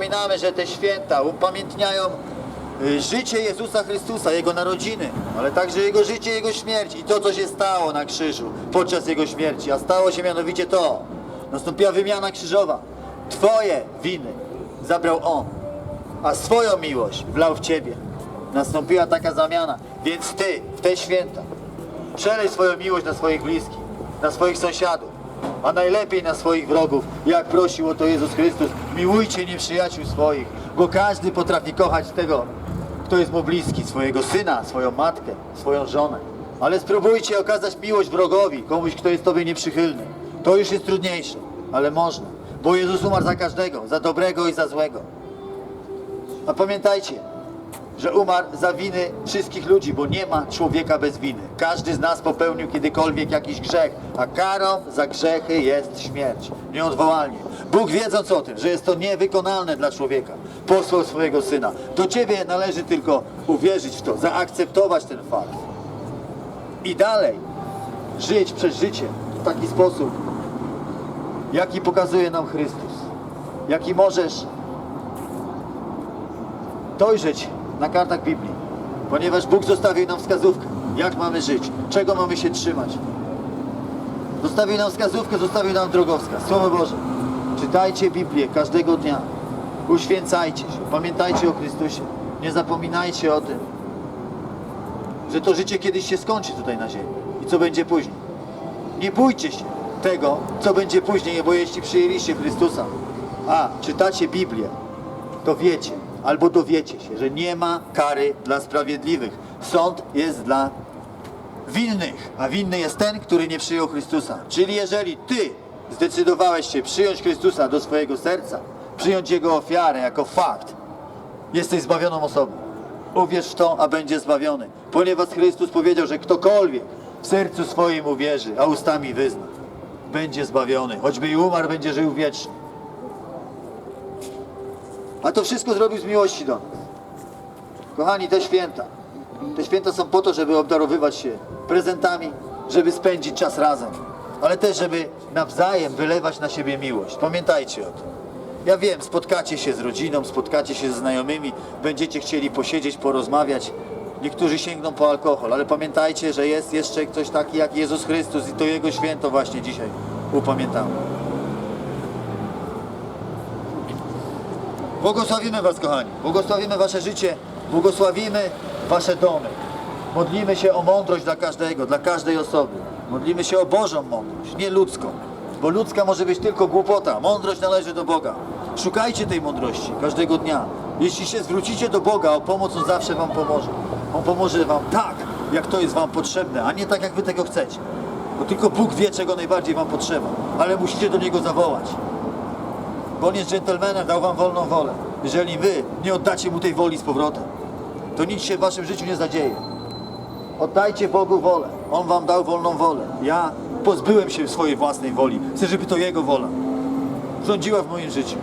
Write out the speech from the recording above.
zapominamy, że te święta upamiętniają y, życie Jezusa Chrystusa, Jego narodziny, ale także Jego życie, Jego śmierć i to, co się stało na krzyżu podczas Jego śmierci. A stało się mianowicie to. Nastąpiła wymiana krzyżowa. Twoje winy zabrał On, a swoją miłość wlał w Ciebie. Nastąpiła taka zamiana. Więc Ty w te święta przelej swoją miłość na swoich bliskich, na swoich sąsiadów, a najlepiej na swoich wrogów, jak prosił o to Jezus Chrystus. Miłujcie nieprzyjaciół swoich, bo każdy potrafi kochać tego, kto jest mu bliski, swojego syna, swoją matkę, swoją żonę. Ale spróbujcie okazać miłość wrogowi, komuś, kto jest Tobie nieprzychylny. To już jest trudniejsze, ale można, bo Jezus umarł za każdego, za dobrego i za złego. A pamiętajcie, że umarł za winy wszystkich ludzi, bo nie ma człowieka bez winy. Każdy z nas popełnił kiedykolwiek jakiś grzech, a karą za grzechy jest śmierć. Nieodwołalnie. Bóg wiedząc o tym, że jest to niewykonalne dla człowieka, posłał swojego Syna. Do Ciebie należy tylko uwierzyć w to, zaakceptować ten fakt. I dalej żyć przez życie w taki sposób, jaki pokazuje nam Chrystus. Jaki możesz dojrzeć na kartach Biblii, ponieważ Bóg zostawił nam wskazówkę, jak mamy żyć, czego mamy się trzymać. Zostawił nam wskazówkę, zostawił nam drogowskaz, Słowo Boże. Czytajcie Biblię każdego dnia, uświęcajcie się, pamiętajcie o Chrystusie, nie zapominajcie o tym, że to życie kiedyś się skończy tutaj na ziemi i co będzie później. Nie bójcie się tego, co będzie później, bo jeśli przyjęliście Chrystusa, a czytacie Biblię, to wiecie, albo dowiecie się, że nie ma kary dla sprawiedliwych. Sąd jest dla winnych, a winny jest ten, który nie przyjął Chrystusa. Czyli jeżeli ty zdecydowałeś się przyjąć Chrystusa do swojego serca, przyjąć Jego ofiarę jako fakt, jesteś zbawioną osobą. Uwierz w to, a będzie zbawiony. Ponieważ Chrystus powiedział, że ktokolwiek w sercu swoim uwierzy, a ustami wyzna, będzie zbawiony. Choćby i umarł, będzie żył wiecznie. A to wszystko zrobił z miłości do nas. Kochani, te święta. Te święta są po to, żeby obdarowywać się prezentami, żeby spędzić czas razem, ale też, żeby nawzajem wylewać na siebie miłość. Pamiętajcie o tym. Ja wiem, spotkacie się z rodziną, spotkacie się ze znajomymi, będziecie chcieli posiedzieć, porozmawiać. Niektórzy sięgną po alkohol, ale pamiętajcie, że jest jeszcze ktoś taki jak Jezus Chrystus i to Jego święto właśnie dzisiaj upamiętamy. Błogosławimy Was, kochani. Błogosławimy Wasze życie. Błogosławimy Wasze domy. Modlimy się o mądrość dla każdego, dla każdej osoby. Modlimy się o Bożą mądrość, nie ludzką. Bo ludzka może być tylko głupota. Mądrość należy do Boga. Szukajcie tej mądrości każdego dnia. Jeśli się zwrócicie do Boga o pomoc, On zawsze Wam pomoże. On pomoże Wam tak, jak to jest Wam potrzebne, a nie tak, jak Wy tego chcecie. Bo tylko Bóg wie, czego najbardziej Wam potrzeba. Ale musicie do Niego zawołać bo on jest dżentelmenem, dał wam wolną wolę. Jeżeli wy nie oddacie mu tej woli z powrotem, to nic się w waszym życiu nie zadzieje. Oddajcie Bogu wolę. On wam dał wolną wolę. Ja pozbyłem się swojej własnej woli. Chcę, żeby to Jego wola rządziła w moim życiu.